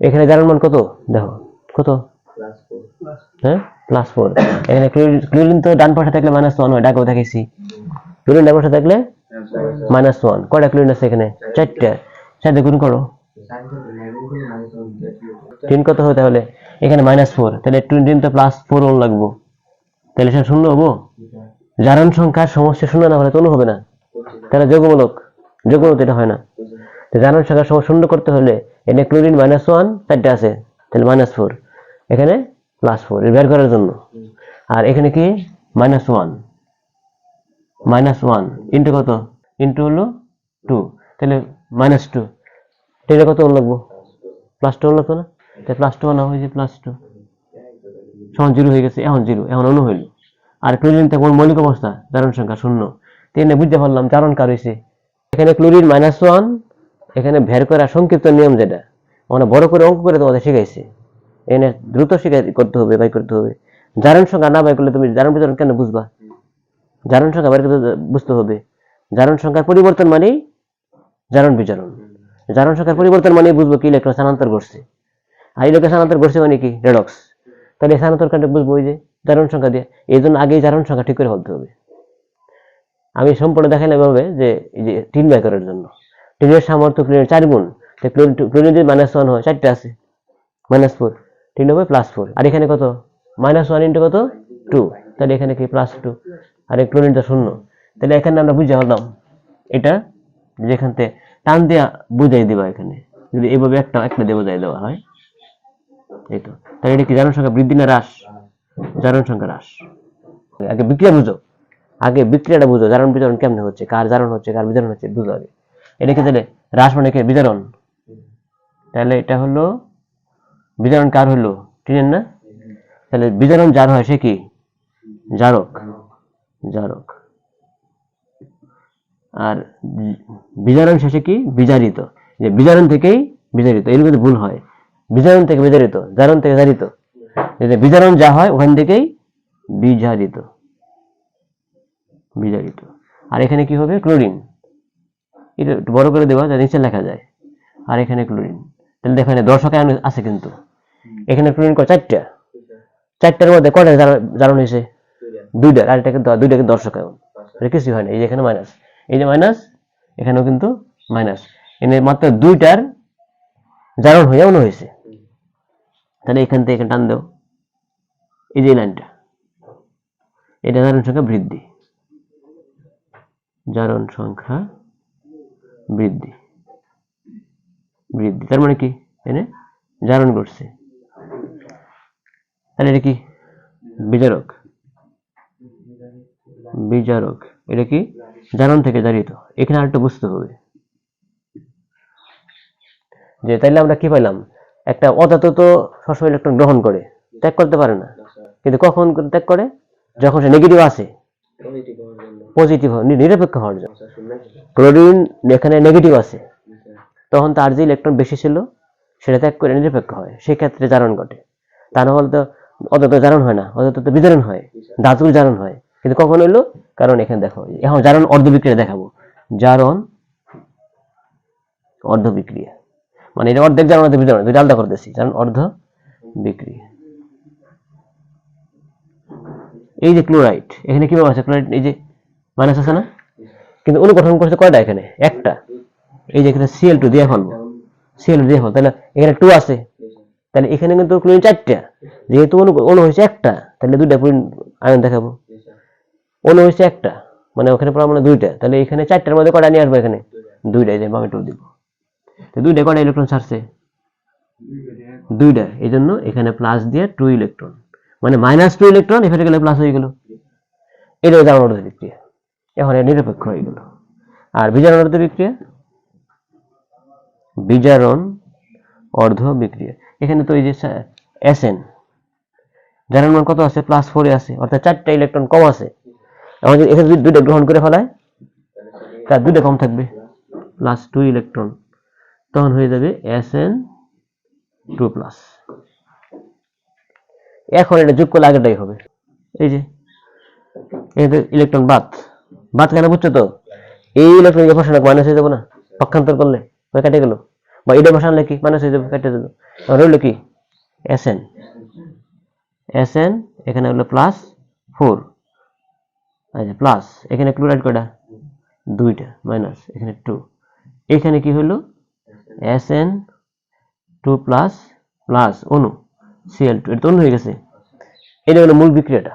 এখানে জারণ মান কত? দেখো কত? হ্যাঁ? প্লাস ফোর এখানে ক্লোরিন তো ডান পাশে থাকলে মাইনাস ওয়ান হয় ডাকেও দেখেছি ক্লোরিন ডান পাশে থাকলে মাইনাস ওয়ান কয়টা ক্লোরিন আছে এখানে? চারটা। চারটে গুণ করো। তিন কত হবে তাহলে? এখানে মাইনাস ফোর তাহলে টোয়েন্টি তো প্লাস ফোর ওয়ান লাগবো। তাহলে সেটা শূন্য হব? জারণ সংখ্যার সমস্যা শূন্য না হলে তো হবে না। তাহলে যোগমূলক যোগমূলক এটা হয় না। জারণ সংখ্যার সমস্যা শূন্য করতে হলে এখানে ক্লোরিন মাইনাস ওয়ান চারটে আছে, তাহলে মাইনাস ফোর এখানে প্লাস ফোর বের করার জন্য। আর এখানে কি? Minus one minus one into কত? ইন্টু হলো টু তাহলে মাইনাস টু এটা কত ওয়ান লাগবো? প্লাস টু লাগতো না? তাহলে প্লাস টু না হয়েছে প্লাস টু সমান জিরো হয়ে গেছে, এখন জিরো এখন অনু হইল। আর ক্লোরিন তো মৌলিক অবস্থা? জারণ সংখ্যা শূন্য। তিনে বুঝতে পারলাম জারণ কার হয়েছে এখানে ক্লোরিন মাইনাস ওয়ান এখানে ভের করা সংক্ষিপ্ত নিয়ম যেটা মানে বড় করে অঙ্ক করে তোমাদের শিখাইছে। এখানে দ্রুত শিখাই করতে হবে, বাই করতে হবে। জারণ সংখ্যা না বাই করলে তুমি জারণ বিতরণ কেন বুঝবা? জারণ সংখ্যা করতে বুঝতে হবে। জারণ সংখ্যার পরিবর্তন মানেই জারণ বিচরণ। জারণ সংখ্যার পরিবর্তন মানেই বুঝব কি ইলেকট্রন স্থানান্তর করছে। আর ইলেকট্রন স্থানান্তর করছে মানে কি? রেডক্স তাহলে স্থানান্তর কারণটা বুঝব ওই যে জারণ সংখ্যা দিয়ে। এই জন্য আগেই জারণ সংখ্যা ঠিক করে ভাবতে হবে। আমি সম্পূর্ণ দেখাইলাম এভাবে যে, এই যে তিন বাই করার জন্য। টিনের সামর্থ্য ক্লোরিনের চার গুণ। তো ক্লোরিন যদি মাইনাস ওয়ান হয়, চারটে আছে। মাইনাস ফোর তিন হবে প্লাস ফোর আর এখানে কত? মাইনাস ওয়ান ইন্টু কত? টু তাহলে এখানে কি প্লাস টু আর এই ক্লোরিনটা শূন্য। তাহলে এখানে আমরা বুঝে হলাম, এটা যেখান থেকে টান দিয়ে বুঝাই দিবা এখানে। যদি এভাবে একটা একটা দিয়ে বোঝাই দেওয়া হয়। এই তো। তাহলে এটা কি জারণ সংখ্যা বৃদ্ধি না হ্রাস? জারণ সংখ্যা হ্রাস। আগে বিক্রিয়া বুঝো। আগে বিক্রিয়াটা বুঝো, জারণ বিতরণ কেমনে হচ্ছে? কার জারণ হচ্ছে, কার বিতরণ হচ্ছে, বুঝো আগে। এটা কি তাহলে হ্রাস মানে কি বিতরণ। তাহলে এটা হলো, বিতরণ কার হলো? টিনের না? তাহলে বিতরণ যার হয় সে কি? জারক। জারক। আর বিজারণ শেষে কি? বিজারিত। যে বিজারণ থেকেই বিজারিত, এর মধ্যে ভুল হয়। বিজারণ থেকে বিজারিত, জারণ থেকে জারিত। যে বিজারণ যা হয়, ওখান থেকেই বিজারিত। বিজারিত। আর এখানে কি হবে? ক্লোরিন। এটা বড় করে দেওয়া যা নিচে লেখা যায়। আর এখানে ক্লোরিন তাহলে দেখো দর্শক আয়ন আছে কিন্তু। এখানে ক্লোরিন কয়? চারটা। চারটার মধ্যে জার- জারণ হয়েছে? দুইটা। আর এটা কিন্তু দুইটা কিন্তু দর্শক আয়ন কিছুই হয় না। এই যে এখানে মাইনাস এই যে মাইনাস এখানেও কিন্তু মাইনাস এনে মাত্র দুইটার জারণ হয়ে এমন হয়েছে। তাহলে এখান থেকে এখানে টান দেও। এই যে লাইনটা। এটা জারণ সংখ্যা বৃদ্ধি। জারণ সংখ্যা বৃদ্ধি। বৃদ্ধি, তার মানে কি? এনে জারণ করছে তাহলে এটা কি? বিজারক। বিজারক। এটা কি? জারণ থেকে জারিত। এখানে আরেকটা বুঝতে হবে। যে তাইলে আমরা কি পাইলাম? একটা অদাত তো সবসময় ইলেকট্রন গ্রহণ করে। ত্যাগ করতে পারে না। কিন্তু কখন ত্যাগ করে? যখন সে নেগেটিভ আসে। পজিটিভ নিরপেক্ষ হওয়ার জন্য। ক্লোরিন এখানে নেগেটিভ আছে। তখন তার যে ইলেকট্রন বেশি ছিল সেটা ত্যাগ করে নিরপেক্ষ হয়। সেক্ষেত্রে জারণ ঘটে। তা না হলে তো অত জারণ হয় না অত তো বিজারণ হয়। ধাতুর জারণ হয়। কিন্তু কখন হইল? কারণ এখানে দেখো এখন জারণ অর্ধ বিক্রিয়া দেখাবো। জারণ অর্ধ বিক্রিয়া মানে এটা অর্ধেক জারণ অর্ধেক বিজারণ দুইটা আলাদা করতেছি। জারণ অর্ধ বিক্রিয়া এই যে ক্লোরাইড এখানে কীভাবে আছে? ক্লোরাইড এই যে মাইনাস আছে না? কিন্তু অনুগঠন করছে কয়টা এখানে? একটা। এই যে এখানে সিএল টু দিয়ে ফেলব। সিএল দিয়ে ফেল তাহলে এখানে টু আছে। তাহলে এখানে কিন্তু ক্লোরিন চারটা। যেহেতু অনু অনু হয়েছে একটা, তাহলে দুইটা ক্লোরিন আয়ন দেখাবো। অনু হয়েছে একটা। মানে ওখানে পড়া মানে দুইটা। তাহলে এখানে চারটার মধ্যে কয়টা নিয়ে আসব এখানে? দুইটা যে বামে টু দিব। দুইটা কয়টা ইলেকট্রন ছাড়ছে? দুইটা। এই জন্য এখানে প্লাস দিয়ে টু ইলেকট্রন মানে মাইনাস টু ইলেকট্রন এখানে গেলে প্লাস হয়ে গেল। এটা জারণ অর্ধ বিক্রিয়া এখন নিরপেক্ষ হয়ে গেল। আর বিজারণ অর্ধ বিক্রিয়া? বিজারণ অর্ধ বিক্রিয়া। এখানে তো এই যে এস এন জারণ মান কত আছে? প্লাস ফোরে আছে। অর্থাৎ চারটা ইলেকট্রন কম আছে। এখন যদি এখানে দুইটা গ্রহণ করে ফেলায়, তার দুইটা কম থাকবে। প্লাস টু ইলেকট্রন তখন হয়ে যাবে এস এন টু প্লাস এখন এটা যোগ করলে আগেটাই হবে। এই যে এতে ইলেকট্রন বাদ। বাদ কেন বুঝছ তো? এই ইলেকট্রন প্রশ্ন মাইনাস হয়ে যাব না? পক্ষান্তর করলে? কেটে গেল। বা এটা বসানলে কি মাইনাস হয়ে যাবে, কেটে দিল রইল কি? এস এন এস এন এখানে হলো প্লাস ফোর আচ্ছা প্লাস এখানে ক্লোরাইড কটা দুইটা মাইনাস এখানে টু এখানে কি হলো? S N two plus plus অনু সিএল টু এটা অনু হয়ে গেছে। এটা হলো মূল বিক্রিয়াটা।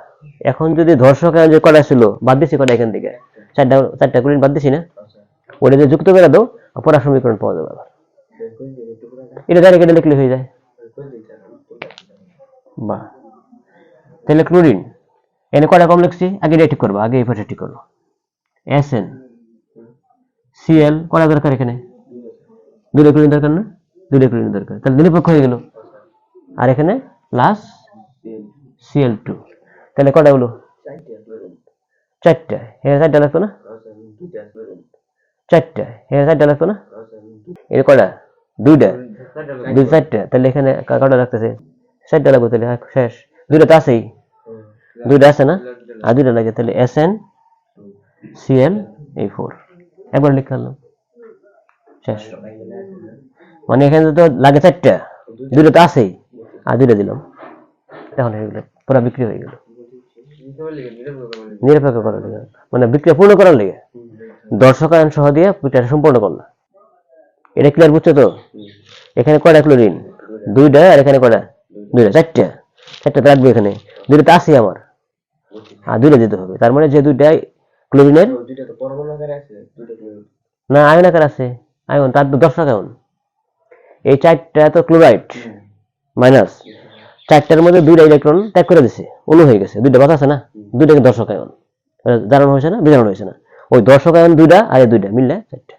এখন যদি ধর্ষক যে কটা ছিল, বাদ দিছি কটা এখান থেকে। চারটা চারটা ক্লোরিন বাদ দিছি না। ওটা যে যুক্ত করে দাও পরা সমীকরণ পাওয়া যাবে এটা ডাইরেক্ট এটা লিখলে হয়ে যায়। বাহ। তাহলে ক্লোরিন। এনে কটা কম লিখছি? আগে এটা ঠিক করব, আগে এই পাশে ঠিক করব। এস এন সিএল, কটা দরকার এখানে? দুটো ক্লোরিন দরকার না? দুটো ক্লোরিন দরকার। তাহলে নিরপেক্ষ হয়ে গেল। আর এখানে প্লাস সিএল টু তাহলে কটা হলো? চারটা এখানে চারটা। লাগতো না? চারটা। এখানে চারটা লাগতো না? এটা কটা? দুইটা। দুই চারটা তাহলে এখানে কটা লাগতেছে? চারটা লাগবে তাহলে শেষ। দুইটা তো আছেই। দুইটা আছে না? আর দুইটা লাগে তাহলে এস এন সিএল এই ফোর একবার লিখে আনলাম। শেষ। মানে এখানে তো লাগে চারটা। দুইটা তো আছেই। আর দুইটা দিলাম। তখন হয়ে গেল। পুরো বিক্রি হয়ে গেল। নিরপেক্ষ করার লেগে। মানে বিক্রিয়া পূর্ণ করার লেগে। দর্শকায়ন সহ দিয়ে বিক্রিয়াটা সম্পূর্ণ করলাম এটা ক্লিয়ার বুঝছ তো? এখানে কয়টা ক্লোরিন দুইটা আর এখানে কয়টা? দুইটা চারটা। চারটা রাখব এখানে। দুইটা তো আছে আমার। আর দুইটা দিতে হবে। তার মানে যে দুইটাই ক্লোরিনের না আয়ন আকার আছে আয়ন তার দর্শক আয়ন। এই চারটা তো ক্লোরাইড মাইনাস চারটার মধ্যে দুইটা ইলেকট্রন ত্যাগ করে দিছে। অনু হয়ে গেছে দুইটা বাধা আছে না? দুইটাকে দর্শক আয়ন। জানানো হয়েছে না? বিজানো হয়েছে না? ওই দর্শক আয়ন দুইটা আর এই দুইটা মিললে চারটা।